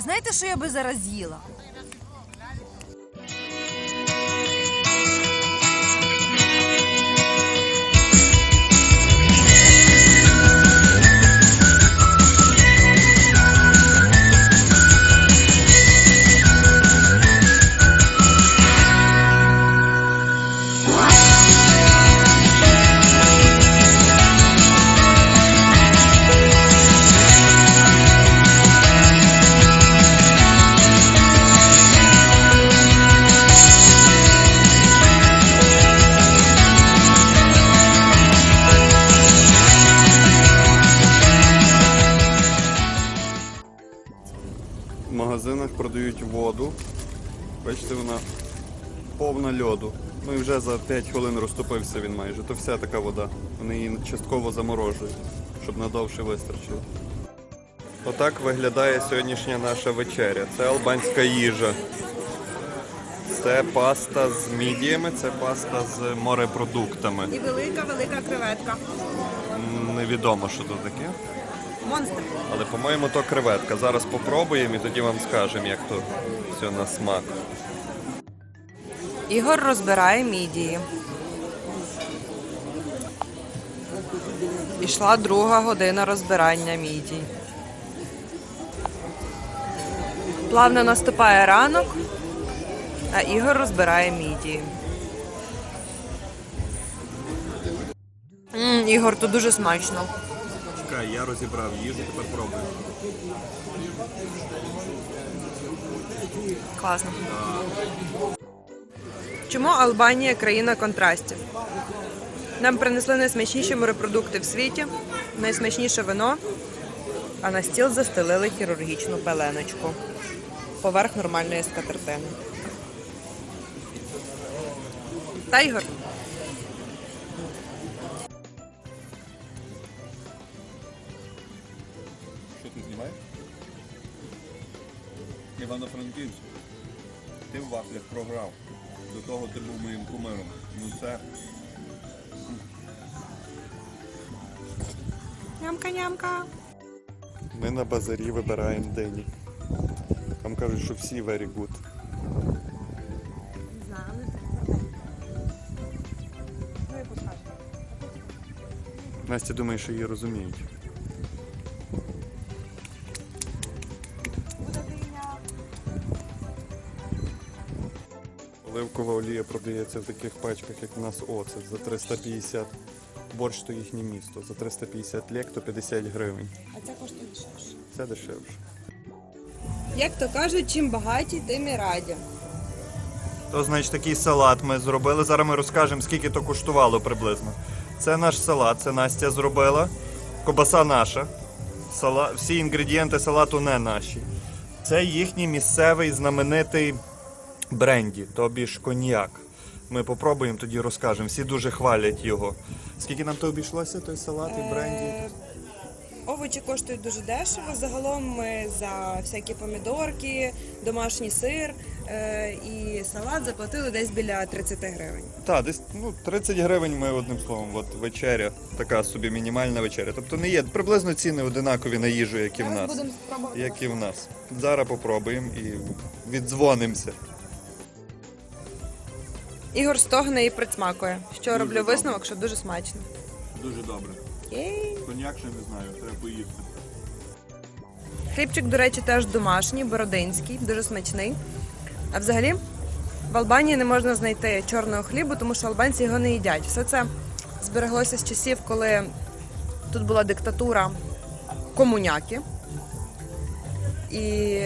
Знаєте, що я би зараз їла? Бачите, вона повна льоду. Ну і вже за 5 хвилин розтопився він майже. То вся така вода. Вони її частково заморожують, щоб надовше вистачило. Отак виглядає сьогоднішня наша вечеря. Це албанська їжа. Це паста з мідіями, це паста з морепродуктами. І велика, велика креветка. Невідомо, що то таке. Монстр. Але, по-моєму, то креветка. Зараз попробуємо і тоді вам скажемо, як то все на смак. Ігор розбирає мідії. Пішла друга година розбирання мідій. Плавно наступає ранок, а Ігор розбирає мідії. М, Ігор, тут дуже смачно. Чекай, я розібрав їжу, тепер пробую. Класно. Чому Албанія країна контрастів? Нам принесли найсмачніші морепродукти в світі, найсмачніше вино, а на стіл застелили хірургічну пеленочку поверх нормальної скатертини. Та Ігор, Івано-Франківськ. Ти в вафлях програв. До того ти був моїм кумиром. Ну це нямка-нямка. Ми на базарі вибираємо дині. Там кажуть, що всі very good. Настя думає, що її розуміють. Оливкова олія продається в таких пачках, як у нас оцет, за 350. Борщ то їхнє місто. За 350 лек, то 50 гривень. А це коштує дешевше. Це дешевше. Як то кажуть, чим багаті, тим і раді. То, значить, такий салат ми зробили. Зараз ми розкажемо, скільки то коштувало приблизно. Це наш салат, це Настя зробила. Кобаса наша. Сала... Всі інгредієнти салату не наші. Це їхній місцевий знаменитий бренді, тобі ж коньяк. Ми попробуємо, тоді розкажемо. Всі дуже хвалять його. Скільки нам то обійшлося, той салат і бренді? Е, Овочі коштують дуже дешево. Загалом ми за всякі помідорки, домашній сир е, і салат заплатили десь біля 30 гривень. Так, десь ну, 30 гривень ми одним словом, от вечеря, така собі мінімальна вечеря. Тобто не є приблизно ціни одинакові на їжу, як і в нас. спробувати. Як і в нас. Зараз попробуємо і віддзвонимося. Ігор стогне і присмакує. Що роблю висновок, що дуже смачно. Дуже добре. Єй. Коньяк ще не знаю, треба поїсти. Хлібчик, до речі, теж домашній, бородинський, дуже смачний. А взагалі в Албанії не можна знайти чорного хлібу, тому що албанці його не їдять. Все це збереглося з часів, коли тут була диктатура комуняки. І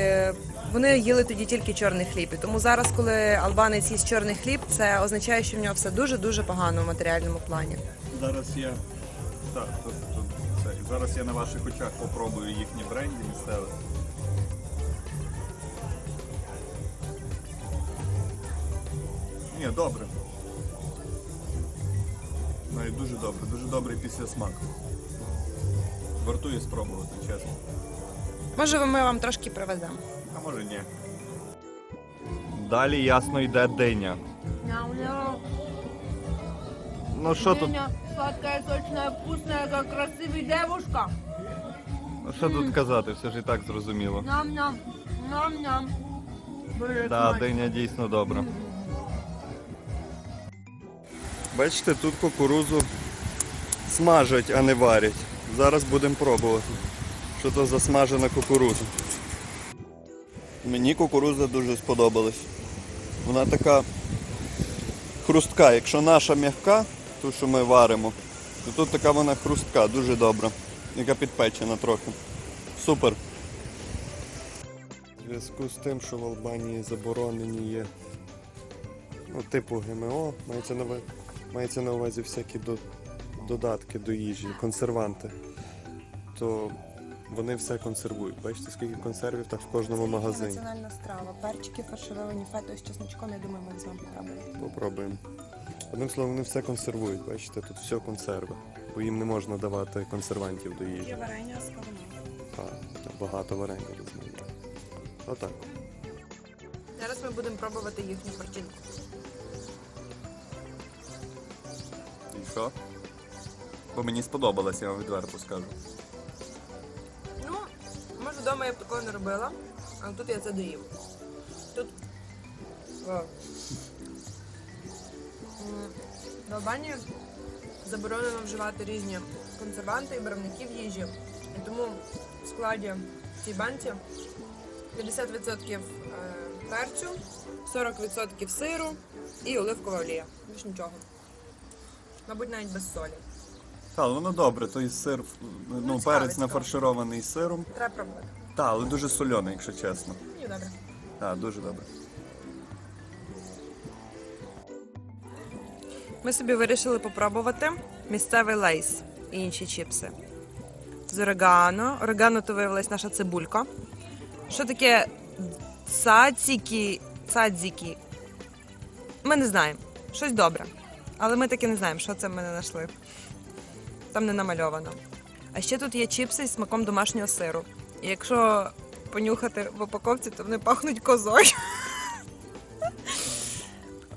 вони їли тоді тільки чорний хліб. І тому зараз, коли албанець їсть чорний хліб, це означає, що в нього все дуже-дуже погано в матеріальному плані. Зараз я. Так, тут, тут, це. Зараз я на ваших очах попробую їхні бренді місцеві. Ні, добре. Навіть дуже добре, дуже добрий після смаку. Вартує спробувати, чесно. Може, ми вам трошки привеземо. Може ні. Далі ясно йде диня. Ну що тут? Сладкая, сочная, вкусная, как красивый девушка. Ну що тут казати, все ж і так зрозуміло. Ням-ням. Ням-ням. Да, диня дійсно добра. Бачите, тут кукурузу смажать, а не варять. Зараз будемо пробувати. Що то за смажена кукуруза. Мені кукуруза дуже сподобалась. Вона така хрустка. Якщо наша м'яка, ту, що ми варимо, то тут така вона хрустка, дуже добра. Яка підпечена трохи. Супер. В зв'язку з тим, що в Албанії заборонені є ну, типу ГМО, мається на, мається на увазі всякі до, додатки до їжі, консерванти, то вони все консервують. Бачите, скільки консервів так в кожному магазині. Національна страва. Перчики фаршировані фетою з чесночком, я думаю, ми візьмемо попробуємо. Попробуємо. Одним словом, вони все консервують. Бачите, тут все консерви, бо їм не можна давати консервантів до їжі. варення з кавуном. Так, багато варення візьмемо. Отак. Зараз ми будемо пробувати їхню перчинку. І що? Бо мені сподобалось, я вам відверто скажу. Вдома я такого не робила, а тут я це доїм. Тут. В Албанії заборонено вживати різні консерванти і барвники в їжі. І тому в складі в цій банці 50% е, перцю, 40% сиру і оливкова олія. Більш нічого. Мабуть, навіть без солі. Так, воно добре, той сир, ну, перець нафарширований сиром. Треба пробувати. Так, але дуже соляний, якщо чесно. Мені добре. Так, дуже добре. Ми собі вирішили попробувати місцевий лейс і інші чіпси. З орегано. Орегано то виявилась наша цибулька. Що таке цаціки, цадзіки? Ми не знаємо. Щось добре. Але ми таки не знаємо, що це ми не знайшли. Там не намальовано. А ще тут є чіпси з смаком домашнього сиру. І якщо понюхати в упаковці, то вони пахнуть козою.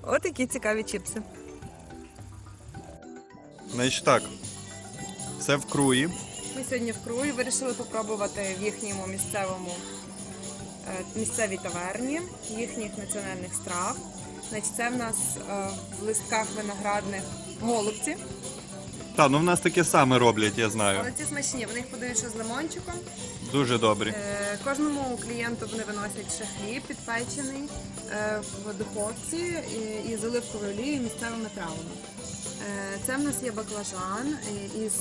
От такі цікаві чіпси. Значить так. Це в круї. Ми сьогодні в Круї вирішили попробувати в їхньому місцевому е, місцевій таверні їхніх національних страв. Значить, це в нас е, в листках виноградних голубці. Так, ну в нас таке саме роблять, я знаю. Але ці смачні, вони їх подають ще з лимончиком. Дуже добрі. Е, Кожному клієнту вони виносять ще хліб підпечений е, в духовці і, і з оливковою олією і місцевими травами. Е, Це в нас є баклажан із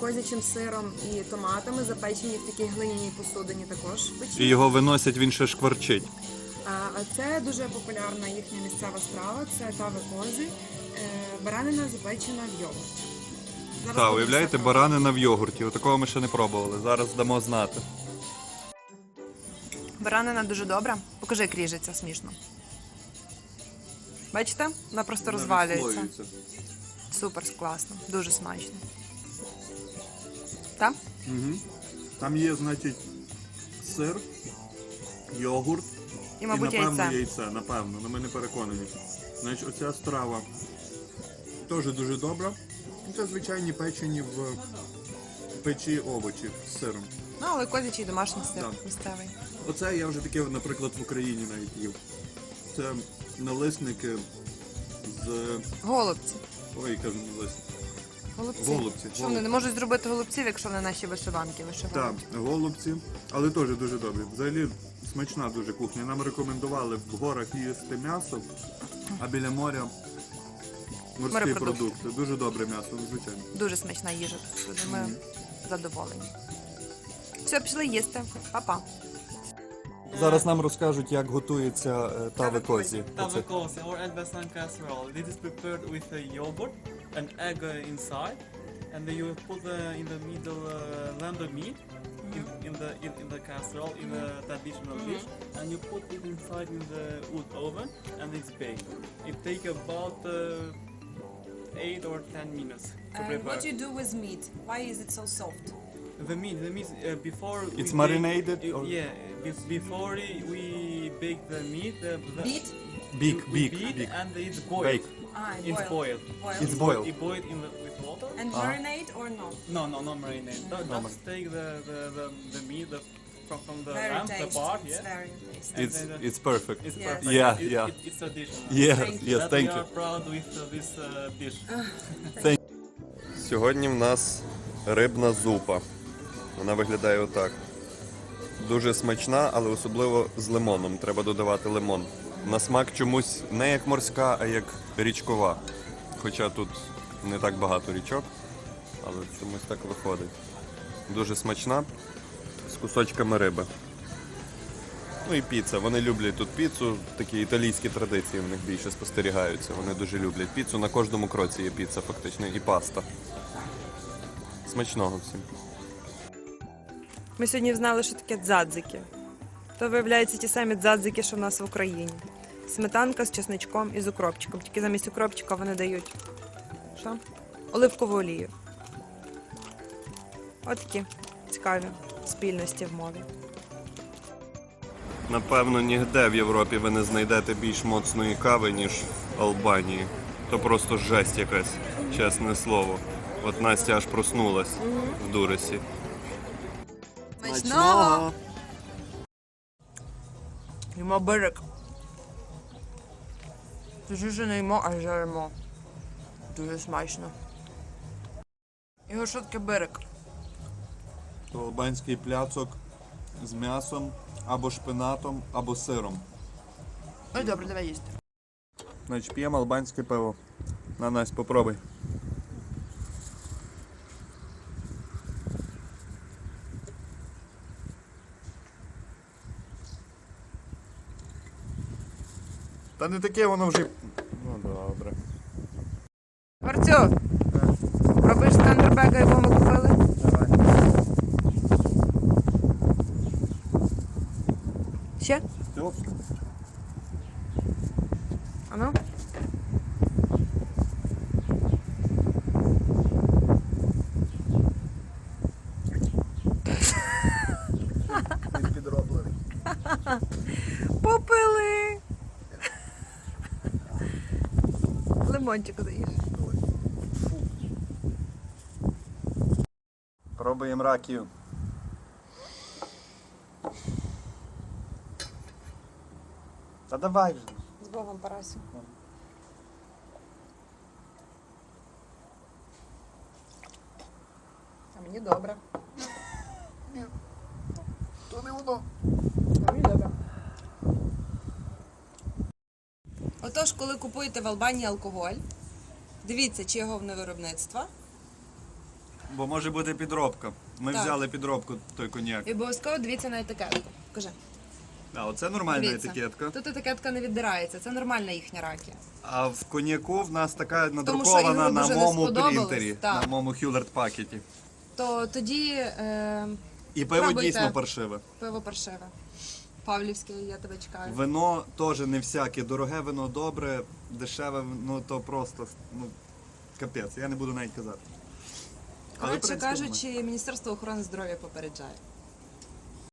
козячим сиром і томатами, запечені в такій глиняній посудині також І його виносять, він ще шкварчить. А це дуже популярна їхня місцева страва. Це тави кози, баранина запечена в йогурті. Так, уявляєте, баранина в йогурті. Такого ми ще не пробували. Зараз дамо знати. Баранина дуже добра. Покажи, як ріжеться смішно. Бачите? Вона просто розвалюється. Супер класно, дуже смачно. Так? Угу. Там є, значить, сир, йогурт І, мабуть, і, напевно, яйце. яйце, напевно, але ми не переконані. Значить, оця страва теж дуже добра. Це звичайні печені в печі овочі з сиром. Ну, але козячий домашній сир Так. місцевий. Оце я вже таке, наприклад, в Україні навіть їв. Це налисники з. Голубці. Ой, кажу налисники. Голубці. Голубці, Що вони не можуть зробити голубців, якщо вони наші вишиванки вишивають? Так, голубці, але теж дуже добрі. Взагалі смачна дуже кухня. Нам рекомендували в горах їсти м'ясо, а біля моря морські Морепродукти. продукти. Дуже добре м'ясо, ну, звичайно. Дуже смачна їжа. Дуже ми задоволені. Все, пішли їсти. Па-па. Зараз нам розкажуть, як готується е, тави козі. Tavakos or Elbasan casserole. This is prepared with a yogurt, an egg uh, inside, and then you put the, in the middle uh, lamb meat in, in the in, in the casserole in a traditional dish, and you put it inside in the wood oven, and it's baked. It takes about uh, eight or ten minutes to prepare. What you do with meat? Why is it so soft? The meat, the meat uh, before It's we marinated Bake, or- yeah, be- before we bake the meat, the, the Beet? Big, we big, beat big. and it's boiled. Bake. Ah, It's boiled. It's boiled. It boiled in the, with with water. And marinate or no? No, no, no marinade. Ju- Just take the, the, the, the meat the, from, from the Very the tasty. part, It's yeah. very tasty. It's, then, uh, it's perfect. It's Yes. perfect. Yeah, It- yeah. It, it's traditional. Yes, Thank yes, That thank we you. are proud with uh, this uh, dish. Сьогодні в нас рибна зупа. Вона виглядає отак. Дуже смачна, але особливо з лимоном. Треба додавати лимон. На смак чомусь не як морська, а як річкова. Хоча тут не так багато річок, але чомусь так виходить. Дуже смачна з кусочками риби. Ну і піца. Вони люблять тут піцу. Такі італійські традиції в них більше спостерігаються. Вони дуже люблять піцу. На кожному кроці є піца, фактично, і паста. Смачного всім. Ми сьогодні знали, що таке дзадзики. То виявляється ті самі дзадзики, що в нас в Україні. Сметанка з чесничком і з укропчиком. Тільки замість укропчика вони дають що? оливкову олію. От такі цікаві спільності в мові. Напевно, ніде в Європі ви не знайдете більш моцної кави, ніж в Албанії. То просто жесть якась, чесне слово. От Настя аж проснулась в Дуресі. Смачного! Їмо бирик. Точніше не їмо, а жаримо. Дуже смачно. Його таке бирик? То албанський пляцок з м'ясом або шпинатом, або сиром. Ой, добре, давай їсти. Значить, п'ємо албанське пиво. На Настя, попробуй. Та не таке воно вже. Ну добре. Марцю, Ще? Все. А ну? Підроблений. Попили! Лимончик даєш. Пробуємо ракію. Давай вже. З Богом, Парасю. А мені добре. То не воно. А мені добре. Отож, коли купуєте в Албанії алкоголь, дивіться, чи його не виробництва. Бо може бути підробка. Ми Так. взяли підробку той коньяк. І обов'язково дивіться на етикетку. Кажи. А оце нормальна Дивіться. етикетка. Тут етикетка не віддирається, це нормальна їхня ракі. А в коньяку в нас така надрукована на дуже не моєму принтері, так. на моєму Hewlett пакеті. То тоді е, І пиво Пробуйте. дійсно паршиве. пиво паршиве. Павлівське, я тебе чекаю. Вино теж не всяке. Дороге вино добре, дешеве вино то просто ну, капець. Я не буду навіть казати. Але, в Коротше принципі, кажучи, Міністерство охорони здоров'я попереджає.